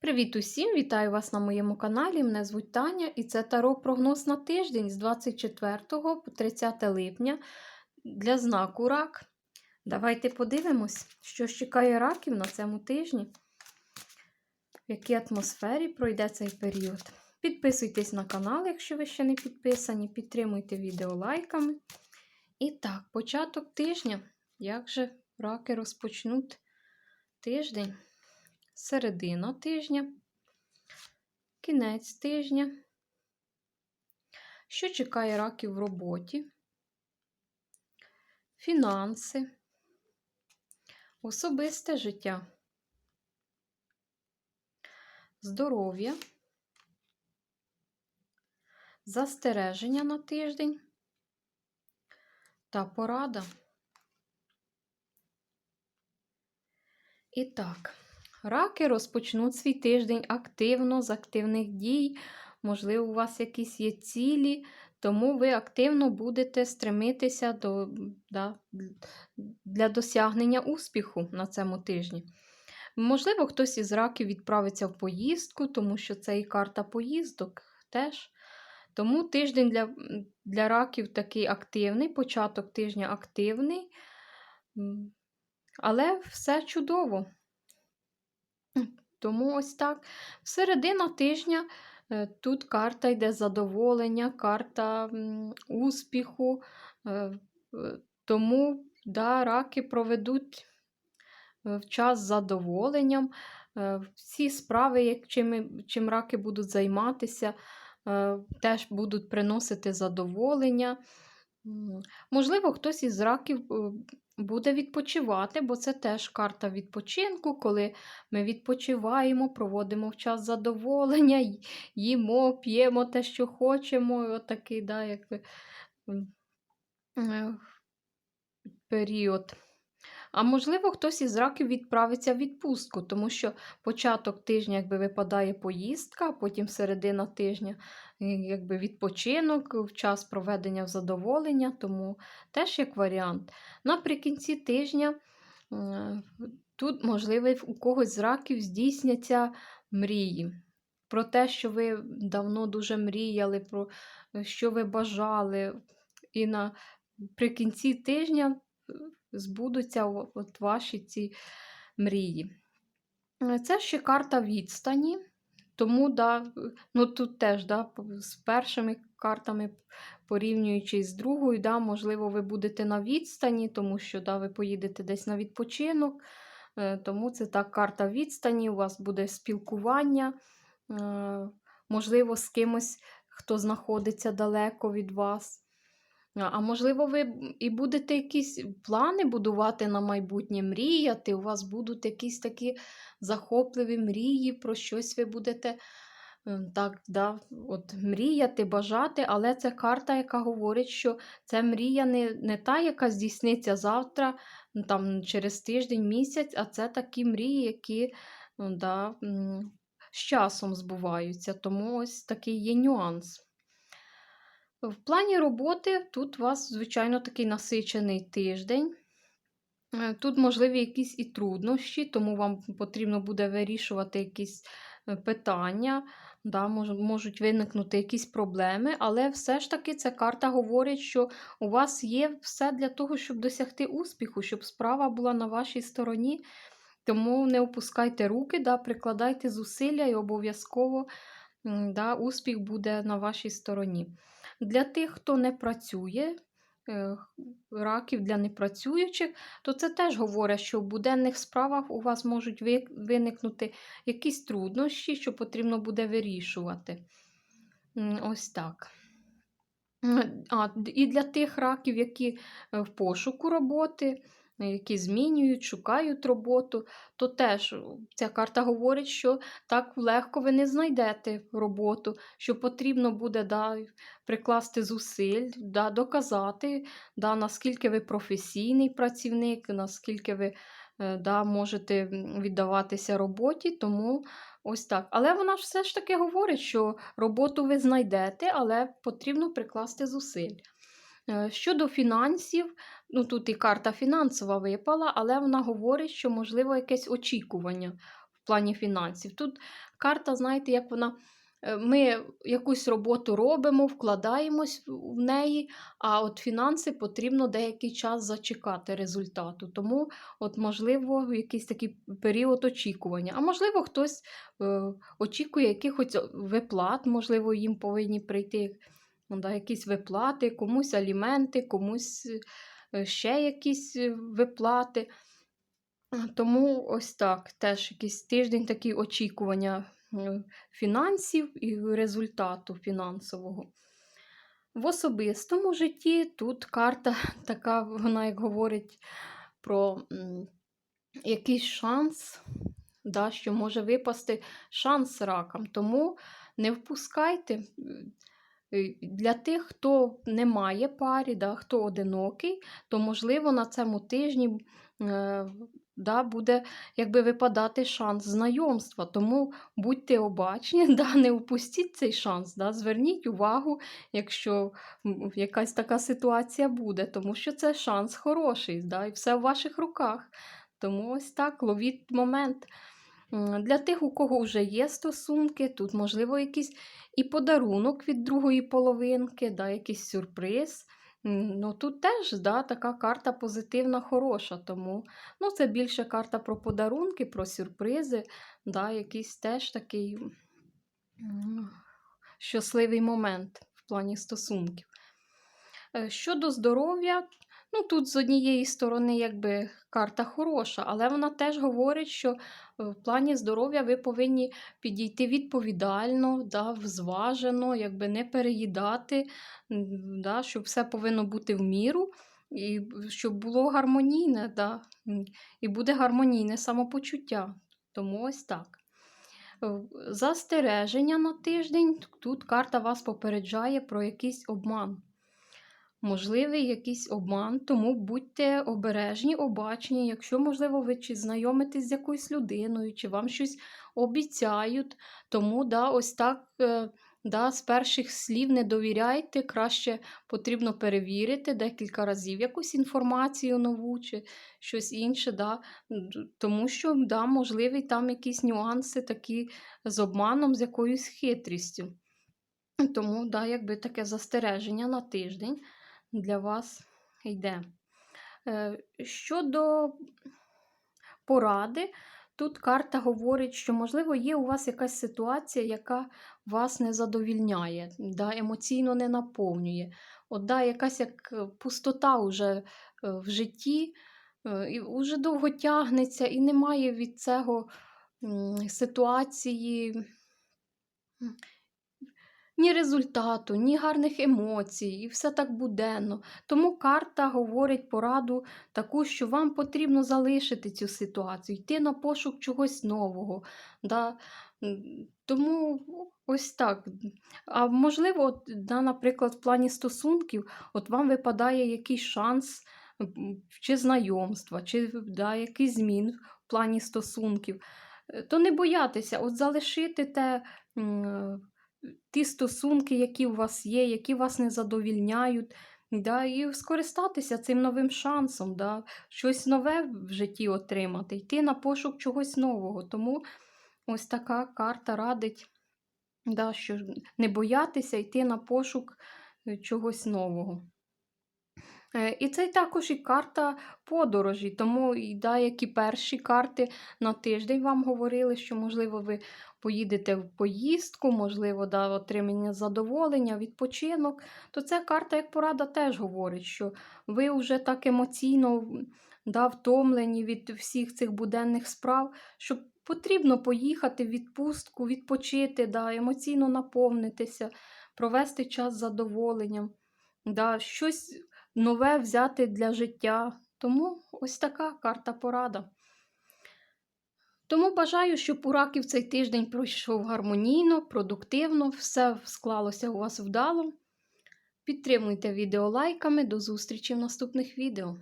Привіт усім! Вітаю вас на моєму каналі. Мене звуть Таня і це таро прогноз на тиждень з 24 по 30 липня для знаку рак. Давайте подивимось, що чекає раків на цьому тижні, в якій атмосфері пройде цей період. Підписуйтесь на канал, якщо ви ще не підписані, підтримуйте відео лайками. І так, початок тижня. Як же раки розпочнуть тиждень? Середина тижня, кінець тижня. Що чекає раків в роботі? Фінанси, особисте життя, здоров'я, застереження на тиждень та порада. І так. Раки розпочнуть свій тиждень активно, з активних дій. Можливо, у вас якісь є цілі, тому ви активно будете стремитися до, да, для досягнення успіху на цьому тижні. Можливо, хтось із раків відправиться в поїздку, тому що це і карта поїздок теж. Тому тиждень для для раків такий активний, початок тижня активний, але все чудово. Тому ось так. Середина тижня е, тут карта йде задоволення, карта успіху. Е, тому да, раки проведуть е, в час з задоволенням. Всі справи, чим, чим раки будуть займатися, теж будуть приносити задоволення. Можливо, хтось із раків буде відпочивати, бо це теж карта відпочинку, коли ми відпочиваємо, проводимо в час задоволення, їмо, п'ємо те, що хочемо. Отакий, да, якби, е, період. А можливо, хтось із раків відправиться в відпустку, тому що початок тижня якби випадає поїздка, а потім середина тижня якби відпочинок, час проведення задоволення, тому теж як варіант. Наприкінці тижня тут, можливо, у когось з раків здійсняться мрії. Про те, що ви давно дуже мріяли, про що ви бажали. І наприкінці тижня збудуться от ваші ці мрії. Це ще карта відстані. Тому, да, ну тут теж да, з першими картами, порівнюючи з другою, да, можливо, ви будете на відстані, тому що да, ви поїдете десь на відпочинок. Е, тому це так карта відстані, у вас буде спілкування, е, можливо, з кимось, хто знаходиться далеко від вас. А можливо, ви і будете якісь плани будувати на майбутнє, мріяти, у вас будуть якісь такі захопливі мрії, про щось ви будете ем, так, да, от, мріяти, бажати, але це карта, яка говорить, що це мрія не не та, яка здійсниться завтра, там, через тиждень, місяць, а це такі мрії, які да, з часом збуваються. Тому ось такий є нюанс. В плані роботи тут у вас, звичайно, такий насичений тиждень. Е, тут можливі якісь і труднощі, тому вам потрібно буде вирішувати якісь е, питання, да, можуть виникнути якісь проблеми, але все ж таки ця карта говорить, що у вас є все для того, щоб досягти успіху, щоб справа була на вашій стороні. Тому не опускайте руки, да, прикладайте зусилля і обов'язково да, успіх буде на вашій стороні. Для тих, хто не працює, е, раків для непрацюючих, то це теж говорить, що в буденних справах у вас можуть виникнути якісь труднощі, що потрібно буде вирішувати. Ось так. А, І для тих раків, які е, в пошуку роботи, які змінюють, шукають роботу, то теж ця карта говорить, що так легко ви не знайдете роботу, що потрібно буде да, прикласти зусиль, да, доказати, да, наскільки ви професійний працівник, наскільки ви е, да, можете віддаватися роботі. тому ось так. Але вона ж все ж таки говорить, що роботу ви знайдете, але потрібно прикласти зусиль. Е, щодо фінансів, ну тут і карта фінансова випала, але вона говорить, що, можливо, якесь очікування в плані фінансів. Тут карта, знаєте, як вона. е, Ми якусь роботу робимо, вкладаємось в неї, а от фінанси потрібно деякий час зачекати результату. Тому, от, можливо, якийсь такий період очікування. А можливо, хтось е, очікує якихось виплат, можливо, їм повинні прийти да, якісь виплати, комусь аліменти, комусь е, ще якісь е, виплати. Тому ось так, теж якийсь тиждень такі очікування е, фінансів і результату фінансового. В особистому житті тут карта така, вона як говорить про якийсь шанс, да, що може випасти шанс ракам. Тому не впускайте. Е, Для тих, хто не має парі, да, хто одинокий, то можливо на цьому тижні е, да, буде якби випадати шанс знайомства. Тому будьте обачні, да, не упустіть цей шанс. Да, зверніть увагу, якщо якась така ситуація буде, тому що це шанс хороший, да, і все в ваших руках. Тому ось так, ловіть момент. Для тих, у кого вже є стосунки, тут, можливо, якийсь і подарунок від другої половинки, да, якийсь сюрприз. Ну, тут теж да, така карта позитивна, хороша. Тому ну, це більше карта про подарунки, про сюрпризи, да, якийсь теж такий щасливий момент в плані стосунків. Е, Щодо здоров'я, ну тут з однієї сторони, якби карта хороша, але вона теж говорить, що е, в плані здоров'я ви повинні підійти відповідально, да, зважено, якби не переїдати, да, щоб все повинно бути в міру, і щоб було гармонійне, да, і буде гармонійне самопочуття. Тому ось так. Е, Застереження на тиждень. Тут карта вас попереджає про якийсь обман. Можливий якийсь обман, тому будьте обережні, обачні. Якщо, можливо, ви чи знайомитесь з якоюсь людиною, чи вам щось обіцяють, тому да, ось так е, да, з перших слів не довіряйте, краще потрібно перевірити декілька разів якусь інформацію нову чи щось інше. Да, тому що да, можливі там якісь нюанси такі з обманом, з якоюсь хитрістю. Тому да, якби таке застереження на тиждень для вас йде. Е, Щодо поради, тут карта говорить, що, можливо, є у вас якась ситуація, яка вас не задовільняє, да, емоційно не наповнює. От, да, якась як е, пустота уже е, в житті, і вже довго тягнеться, і немає від цього ситуації. Ні результату, ні гарних емоцій, і все так буденно. Тому карта говорить пораду таку, що вам потрібно залишити цю ситуацію, йти на пошук чогось нового. Да? Тому ось так. А можливо, от, да, наприклад, в плані стосунків, от вам випадає якийсь шанс чи знайомства, чи да, якийсь змін в плані стосунків. Е, То не боятися, от залишити те. Ті стосунки, які у вас є, які вас не задовільняють, да, і скористатися цим новим шансом, да, щось нове в житті отримати, йти на пошук чогось нового. Тому ось така карта радить, да, що не боятися йти на пошук е, чогось нового. Е, І це також і карта подорожі, тому і да, як і перші карти на тиждень вам говорили, що, можливо, ви поїдете в поїздку, можливо, да, отримання задоволення, відпочинок, то ця карта, як порада, теж говорить, що ви вже так емоційно да, втомлені від всіх цих буденних справ, що потрібно поїхати в відпустку, відпочити, да, емоційно наповнитися, провести час з задоволенням. Да, щось нове взяти для життя. Тому ось така карта порада. Тому бажаю, щоб у раків цей тиждень пройшов гармонійно, продуктивно, все склалося у вас вдало. Підтримуйте відео лайками. До зустрічі в наступних відео.